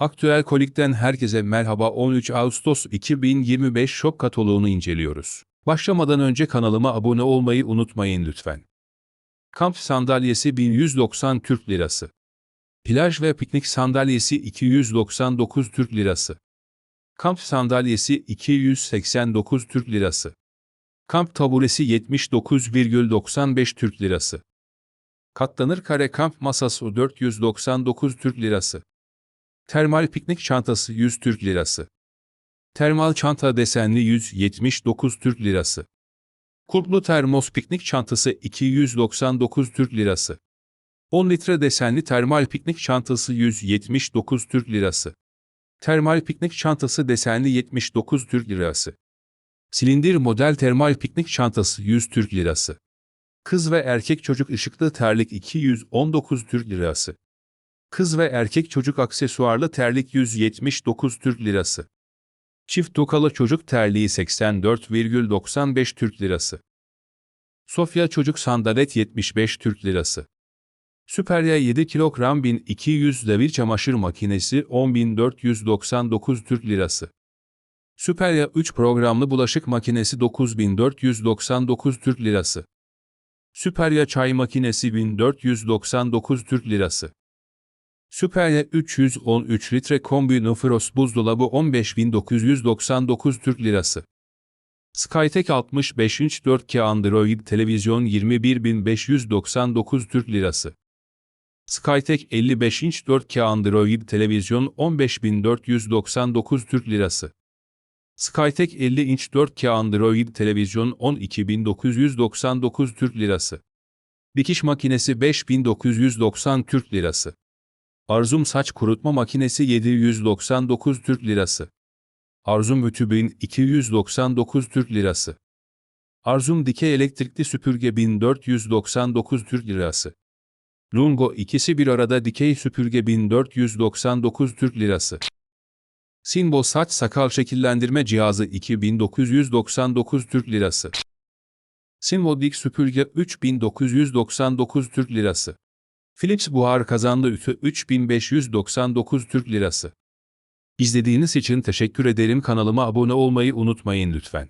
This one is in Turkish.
Aktüel Kolik'ten herkese merhaba 13 Ağustos 2025 şok kataloğunu inceliyoruz. Başlamadan önce kanalıma abone olmayı unutmayın lütfen. Kamp sandalyesi 1190 Türk Lirası. Plaj ve piknik sandalyesi 299 Türk Lirası. Kamp sandalyesi 289 Türk Lirası. Kamp taburesi 79,95 Türk Lirası. Katlanır kare kamp masası 499 Türk Lirası. Termal piknik çantası 100 Türk Lirası. Termal çanta desenli 179 Türk Lirası. Kulplu termos piknik çantası 299 Türk Lirası. 10 litre desenli termal piknik çantası 179 Türk Lirası. Termal piknik çantası desenli 79 Türk Lirası. Silindir model termal piknik çantası 100 Türk Lirası. Kız ve erkek çocuk ışıklı terlik 219 Türk Lirası. Kız ve erkek çocuk aksesuarlı terlik 179 Türk Lirası. Çift tokalı çocuk terliği 84,95 Türk Lirası. Sofya çocuk sandalet 75 Türk Lirası. Süperya 7 kilogram 1200 devir çamaşır makinesi 10.499 Türk Lirası. Süperya 3 programlı bulaşık makinesi 9499 Türk Lirası. Süperya çay makinesi 1499 Türk Lirası. Süperya 313 litre kombi Nofros buzdolabı 15999 Türk Lirası. Skytek 65 inç 4K Android televizyon 21599 Türk Lirası. Skytek 55 inç 4K Android televizyon 15499 Türk Lirası. Skytek 50 inç 4K Android televizyon 12999 Türk Lirası. Dikiş makinesi 5990 Türk Lirası. Arzum saç kurutma makinesi 799 Türk Lirası. Arzum ütü 1299 Türk Lirası. Arzum dikey elektrikli süpürge 1499 Türk Lirası. Lungo ikisi bir arada dikey süpürge 1499 Türk Lirası. Sinbo saç sakal şekillendirme cihazı 2999 Türk Lirası. Sinbo dik süpürge 3999 Türk Lirası. Philips buhar kazanlı ütü 3599 Türk Lirası. İzlediğiniz için teşekkür ederim kanalıma abone olmayı unutmayın lütfen.